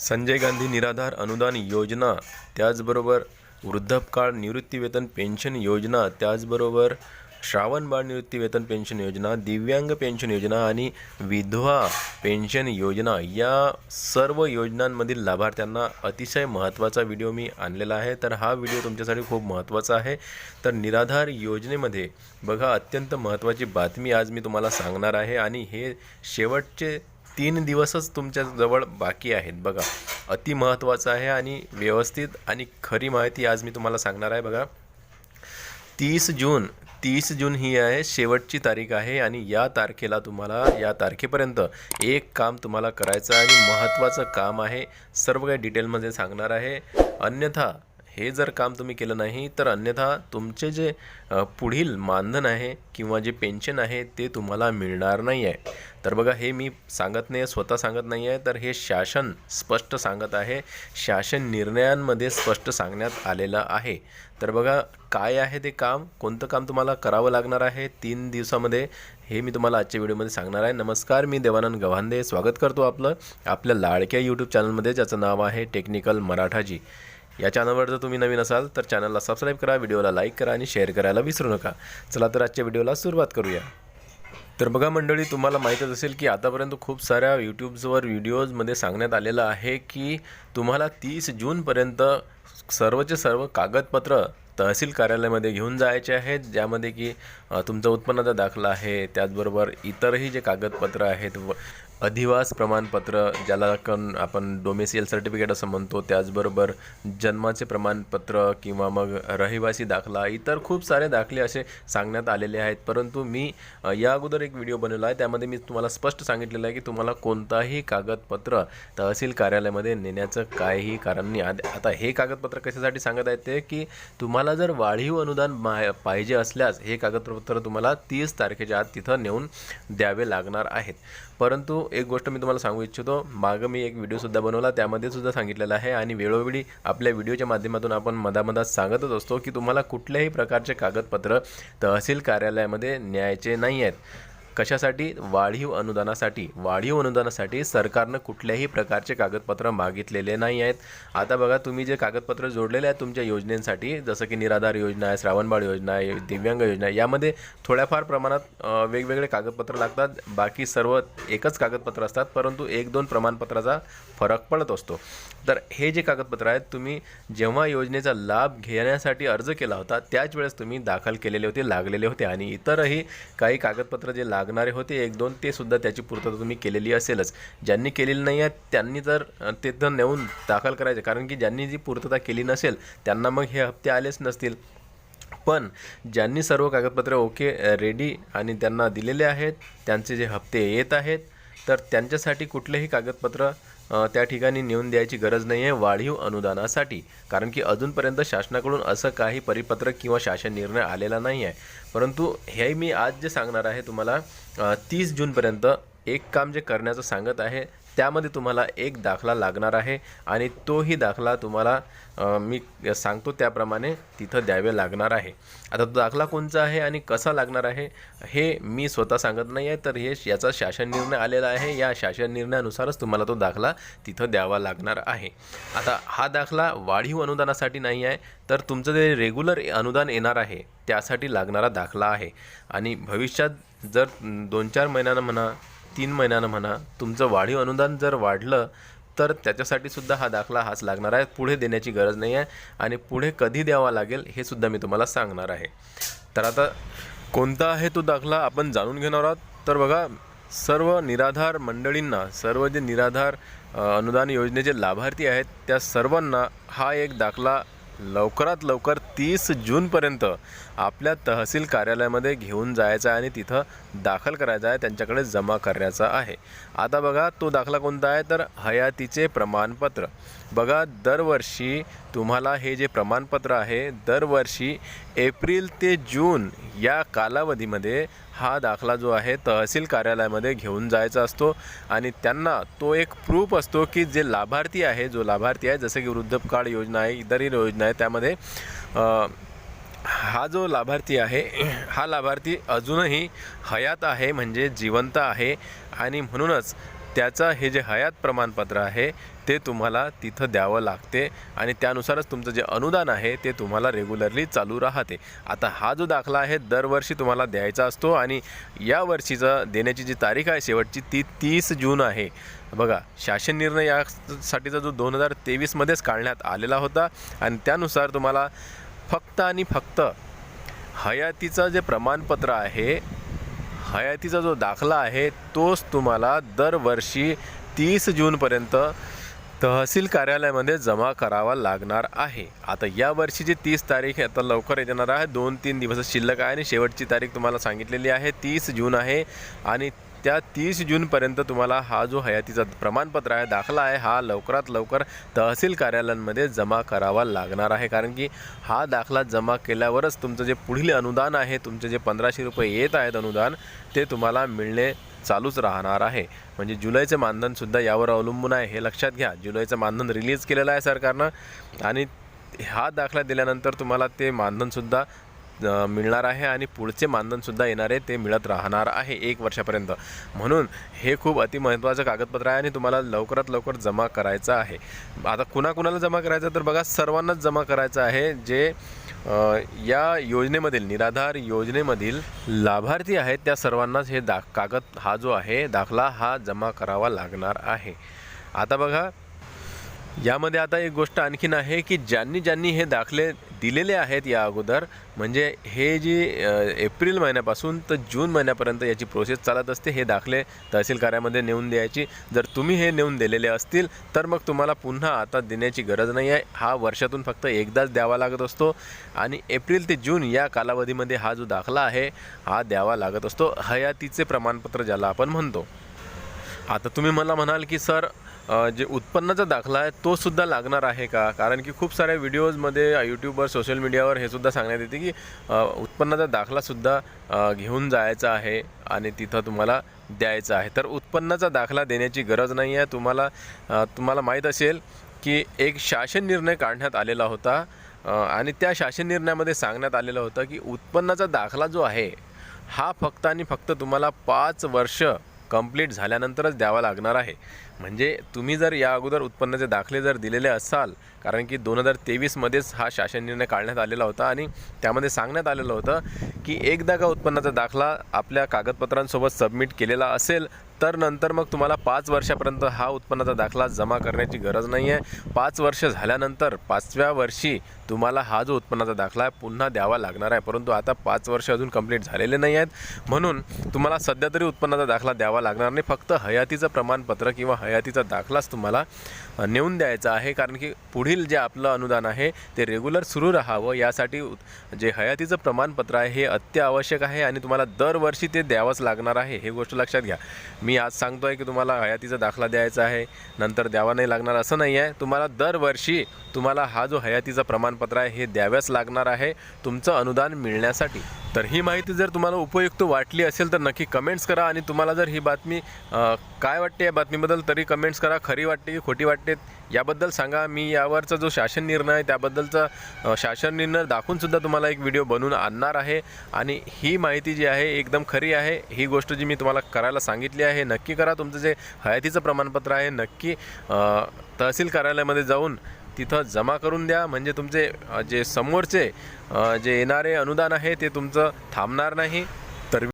संजय गांधी निराधार अनुदान योजना त्याचबरोबर वृद्धापकाळ निवृत्तीवेतन पेन्शन योजना त्याचबरोबर श्रावण बाळ निवृत्तीवेतन पेन्शन योजना दिव्यांग पेन्शन योजना आणि विधवा पेन्शन योजना या सर्व योजनांमधील लाभार्थ्यांना अतिशय महत्त्वाचा व्हिडिओ मी आणलेला आहे. तर हा व्हिडिओ तुमच्यासाठी खूप महत्त्वाचा आहे. तर निराधार योजनेमध्ये बघा अत्यंत महत्त्वाची बातमी आज मी तुम्हाला सांगणार आहे आणि हे शेवटचे तीन दिवसच तुमच्या जवळ बाकी आहेत. बघा अति महत्त्वाचं आहे आणि व्यवस्थित आणि खरी माहिती आज मी तुम्हाला सांगणार आहे. बघा तीस जून तीस जून ही आहे शेवटची तारीख आहे आणि या तारखेला तुम्हाला या तारखेपर्यंत एक काम तुम्हाला करायचं आणि महत्त्वाचं काम आहे. सर्व काही डिटेलमध्ये सांगणार आहे. अन्यथा हे जर काम तुम्ही केलं नाही तर अन्यथा तुमचे जे पुढील मानधन आहे किंवा जे पेन्शन आहे ते तुम्हाला मिळणार नाही आहे तर बघा हे मी सांगत नाही आहे स्वतः सांगत नाही आहे तर हे शासन स्पष्ट सांगत आहे. शासन निर्णयांमध्ये स्पष्ट सांगण्यात आलेलं आहे. तर बघा काय आहे ते काम? कोणतं काम तुम्हाला करावं लागणार आहे तीन दिवसामध्ये हे मी तुम्हाला आजच्या व्हिडिओमध्ये सांगणार आहे. नमस्कार मी देवानंद गव्हांदे. स्वागत करतो आपलं आपल्या लाडक्या यूट्यूब चॅनलमध्ये ज्याचं नाव आहे टेक्निकल मराठाजी. या चॅनलवर जर तुम्ही नवीन असाल तर चॅनलला सबस्क्राईब करा व्हिडिओला लाईक करा आणि शेअर करायला विसरू नका. चला तर आजच्या व्हिडिओला सुरुवात करूया. तर बघा मंडळी तुम्हाला माहीतच असेल की आतापर्यंत खूप साऱ्या यूट्यूब्सवर व्हिडिओजमध्ये सांगण्यात आलेलं आहे की तुम्हाला तीस जूनपर्यंत सर्वचे सर्व कागदपत्र तहसील कार्यालयामध्ये घेऊन जायचे आहेत ज्यामध्ये की तुमचं तुमचा उत्पन्नाचा दाखला आहे त्याचबरोबर इतरही जे कागदपत्र आहेत व अधिवास प्रमाणपत्र ज्याला कन आपण डोमेसियल सर्टिफिकेट असं म्हणतो त्याचबरोबर जन्माचे प्रमाणपत्र किंवा मग रहिवासी दाखला इतर खूप सारे दाखले असे सांगण्यात आलेले आहेत. परंतु मी या अगोदर एक व्हिडिओ बनवला आहे. त्यामध्ये मी तुम्हाला स्पष्ट सांगितलेलं आहे की तुम्हाला कोणताही कागदपत्र तहसील कार्यालयामध्ये नेण्याचं काहीही कारण नाही. आद- आता हे कागदपत्र कशासाठी सांगत आहेत ते की तुम्हाला जर वाढीव अनुदान मा- पाहिजे असल्यास हे कागदपत्र तुम्हाला तीस तारखेच्या आत तिथं नेऊन द्यावे लागणार आहेत. परंतु एक गोष्ट मी तुम्हाला सांगू इच्छितो. मागं मी एक व्हिडिओसुद्धा बनवला त्यामध्ये सुद्धा सांगितलेला आहे आणि वेळोवेळी आपल्या व्हिडिओच्या माध्यमातून आपण मधामधात सांगतच असतो की तुम्हाला कुठल्याही प्रकारचे कागदपत्र तहसील कार्यालयामध्ये न्यायचे नाही आहेत. कशासाठी? वाढीव अनुदानासाठी. वाढीव अनुदानासाठी सरकारनं कुठल्याही प्रकारचे कागदपत्र मागितलेले नाही आहेत. आता बघा तुम्ही जे कागदपत्र जोडलेले आहेत तुमच्या योजनेसाठी जसं की निराधार योजना आहे श्रावणबाळ योजना आहे दिव्यांग योजना आहे यामध्ये थोड्याफार प्रमाणात वेगवेगळे कागदपत्र लागतात. बाकी सर्व एकच कागदपत्र असतात परंतु एक दोन प्रमाणपत्राचा फरक पडत असतो. तर हे जे कागदपत्र आहेत तुम्ही जेव्हा योजनेचा लाभ घेण्यासाठी अर्ज केला होता त्याच वेळेस तुम्ही दाखल केलेले होते लागलेले होते आणि इतरही काही कागदपत्र जे लाग लागणारे होते. एक दोन ते सुद्धा त्याची पूर्तता तुम्ही केलेली असेलच. ज्यांनी केलेली नाही आहे त्यांनी तर तिथं नेऊन दाखल करायचे. कारण की ज्यांनी जी पूर्तता केली नसेल त्यांना मग हे हप्ते आलेच नसतील. पण ज्यांनी सर्व कागदपत्रे ओके रेडी आणि त्यांना दिलेले आहेत त्यांचे जे हप्ते येत आहेत तर त्यांच्यासाठी कुठलेही कागदपत्र त्या ठिकाणी नेऊन द्यायची गरज नाही आहे वाढीव अनुदानासाठी. कारण की अजूनपर्यंत शासनाकडून असं काही परिपत्रक किंवा शासन निर्णय आलेला नाही आहे परंतु हे मी आज जे सांगणार आहे तुम्हाला तीस जूनपर्यंत एक काम जे करण्याचं सांगत आहे त्यामध्ये तुम्हाला एक दाखला लागणार आहे आणि तोही दाखला तुम्हाला मी सांगतो त्याप्रमाणे तिथं द्यावे लागणार आहे. आता तो दाखला कोणचा आहे आणि कसा लागणार आहे हे मी स्वतः सांगत नाही आहे तर हे याचा शासन निर्णय आलेला आहे. या शासन निर्णयानुसारच तुम्हाला तो दाखला तिथं द्यावा लागणार आहे. आता हा दाखला वाढीव अनुदानासाठी नाही आहे तर तुमचं जे रेग्युलर अनुदान येणार आहे त्यासाठी लागणारा दाखला आहे. आणि भविष्यात जर दोन चार महिन्यानं म्हणा तीन महिन्यानं म्हणा तुमचं वाढीव अनुदान जर वाढलं तर त्याच्यासाठी सुद्धा हा दाखला हाच लागणार आहे. पुढे देण्याची गरज नाही आहे आणि पुढे कधी द्यावा लागेल हे सुद्धा मी तुम्हाला सांगणार आहे. तर आता कोणता आहे तो दाखला आपण जाणून घेणार आहोत. तर बघा सर्व निराधार मंडळींना सर्व जे निराधार अनुदान योजनेचे लाभार्थी आहेत त्या सर्वांना हा एक दाखला लवकरात लवकर तीस जूनपर्यंत आपल्या तहसील कार्यालयामध्ये घेऊन जायचा आहे आणि तिथं दाखल करायचा आहे त्यांच्याकडे जमा करायचा आहे. आता बघा तो दाखला कोणता आहे? तर हयातीचे प्रमाणपत्र. बघा दरवर्षी तुम्हाला हे जे प्रमाणपत्र आहे दरवर्षी एप्रिल ते जून या कालावधीमध्ये हा दाखला जो आहे तहसील कार्यालयामध्ये घेऊन जायचा असतो आणि त्यांना तो एक प्रूफ असतो की जे लाभार्थी आहे जो लाभार्थी आहे जसं की वृद्धपकाळ योजना आहे इतरही योजना आहे त्यामध्ये हा जो लाभार्थी आहे हा लाभार्थी अजूनही हयात आहे म्हणजे जिवंत आहे आणि म्हणूनच त्याचं हे जे हयात प्रमाणपत्र आहे ते तुम्हाला तिथं द्यावं लागते आणि त्यानुसारच तुमचं जे अनुदान आहे ते तुम्हाला रेग्युलरली चालू राहते. आता हा जो दाखला आहे दरवर्षी तुम्हाला द्यायचा असतो आणि या वर्षीचा देण्याची जी तारीख आहे शेवटची ती तीस जून आहे. बघा शासन निर्णय यासाठीचा जो दोन हजार तेवीसमध्येच काढण्यात आलेला होता आणि त्यानुसार तुम्हाला फक्त आणि फक्त हयातीचं जे प्रमाणपत्र आहे हयातीचा जो दाखला आहे तोच तुम्हाला दरवर्षी तीस जूनपर्यंत तहसील कार्यालयामध्ये जमा करावा लागणार आहे. आता या वर्षीची तीस तारीख आहे, आता लवकर येणार आहे. दोन तीन दिवस शिल्लक आहे आणि शेवटची तारीख तुम्हाला सांगितलेली आहे. तीस जून आहे आणि त्या तीस जूनपर्यंत तुम्हाला हा जो हयातीचा प्रमाणपत्र आहे दाखला आहे हा लवकरात लवकर तहसील कार्यालयांमध्ये जमा करावा लागणार आहे. कारण की हा दाखला जमा केल्यावरच तुमचं जे पुढील अनुदान आहे तुमचे जे पंधराशे रुपये येत आहेत अनुदान ते तुम्हाला मिळणे चालूच राहणार आहे. म्हणजे जुलैचं मानधनसुद्धा यावर अवलंबून आहे हे लक्षात घ्या. जुलैचं मानधन रिलीज केलेलं आहे सरकारनं आणि हा दाखला दिल्यानंतर तुम्हाला ते मानधनसुद्धा मिळणार आहे आणि पुढचे मानधनसुद्धा येणार आहे ते मिळत राहणार आहे एक वर्षापर्यंत. म्हणून हे खूप अतिमहत्त्वाचं कागदपत्र आहे आणि तुम्हाला लवकरात लवकर जमा करायचं आहे. आता कुणाकुणाला जमा करायचं तर बघा सर्वांनाच जमा करायचं आहे जे या योजनेमधील निराधार योजनेमधील लाभार्थी आहेत त्या सर्वांनाच हे दा कागद हा जो आहे दाखला हा जमा करावा लागणार आहे. आता बघा यामध्ये आता एक गोष्ट आणखीन आहे की ज्यांनी ज्यांनी हे दाखले दिलेले आहेत या अगोदर. म्हणजे हे जी एप्रिल महिन्यापासून तर जून महिन्यापर्यंत याची प्रोसेस चालत असते हे दाखले तहसील कार्यामध्ये नेऊन द्यायची. जर तुम्ही हे नेऊन दिलेले असतील तर मग तुम्हाला पुन्हा आता देण्याची गरज नाही आहे हा वर्षातून फक्त एकदाच द्यावा लागत असतो. आणि एप्रिल ते जून या कालावधीमध्ये हा जो दाखला आहे हा द्यावा लागत असतो. हयातीचे प्रमाणपत्र ज्याला आपण म्हणतो. आता तुम्ही मला म्हणाल की सर जे उत्पन्नाचा दाखला आहे तो सुद्धा लागणार आहे का? कारण की खूप साऱ्या व्हिडिओजमध्ये यूट्यूबवर सोशल मीडियावर हे सुद्धा सांगण्यात येते की उत्पन्नाचा दाखलासुद्धा घेऊन जायचा आहे आणि तिथं तुम्हाला द्यायचा आहे. तर उत्पन्नाचा दाखला देण्याची गरज नाही आहे. तुम्हाला तुम्हाला माहीत असेल की एक शासन निर्णय काढण्यात आलेला होता आणि त्या शासन निर्णयामध्ये सांगण्यात आलेलं होतं की उत्पन्नाचा दाखला जो आहे हा फक्त आणि फक्त तुम्हाला पाच वर्ष कंप्लीट झाल्यानंतरच द्यावा लागणार आहे. म्हणजे तुम्ही जर या अगोदर उत्पन्नाचे दाखले जर दिलेले असाल कारण की दोन हजार तेवीसमध्येच हा शासन निर्णय काढण्यात आलेला होता आणि त्यामध्ये सांगण्यात आलेलं होतं की एकदा का उत्पन्नाचा दाखला आपल्या कागदपत्रांसोबत सबमिट केलेला असेल तर नंतर मग तुम्हाला पाच वर्षापर्यंत हा उत्पन्नाचा दाखला जमा करण्याची गरज नाही आहे पाच वर्ष झाल्यानंतर पाचव्या वर्षी तुम्हाला हा जो उत्पन्नाचा दाखला आहे पुन्हा द्यावा लागणार आहे. परंतु आता पाच वर्ष अजून कंप्लीट झालेले नाही आहेत. म्हणून तुम्हाला सध्या तरी उत्पन्नाचा दाखला द्यावा लागणार नाही. फक्त हयातीचं प्रमाणपत्र किंवा हयातीचा दाखलाच तुम्हाला नेऊन द्यायचा आहे. कारण की पुढील जे आपलं अनुदान आहे ते रेग्युलर सुरू राहावं. यासाठी जे हयातीचं प्रमाणपत्र आहे हे अत्यावश्यक आहे आणि तुम्हाला दरवर्षी ते द्यावंच लागणार आहे. हे गोष्ट लक्षात घ्या. मी मी आज सांगतो आहे की तुम्हाला हयातीचा दाखला द्यायचा आहे नंतर द्यावा नाही लागणार असं नाही आहे. तुम्हाला दरवर्षी तुम्हाला हा जो हयातीचं प्रमाणपत्र आहे हे द्याव्याच लागणार आहे तुमचं अनुदान मिळण्यासाठी. तर ही माहिती जर तुम्हाला उपयुक्त वाटली असेल तर नक्की कमेंट्स करा आणि तुम्हाला जर ही बातमी काय वाटते या बातमीबद्दल तरी कमेंट्स करा. खरी वाटते की खोटी वाटते याबद्दल सांगा. मी यावरचा जो शासन निर्णय आहे त्याबद्दलचा शासन निर्णय दाखवूनसुद्धा तुम्हाला एक व्हिडिओ बनवून आणणार आहे. आणि ही माहिती जी आहे एकदम खरी आहे. ही गोष्ट जी मी तुम्हाला करायला सांगितली आहे नक्की करा. तुमचं जे हयातीचं प्रमाणपत्र आहे नक्की तहसील कार्यालयामध्ये जाऊन तिथं जमा करून द्या. म्हणजे तुमचे जे समोरचे जे येणारे अनुदान आहे ते तुमचं थांबणार नाही.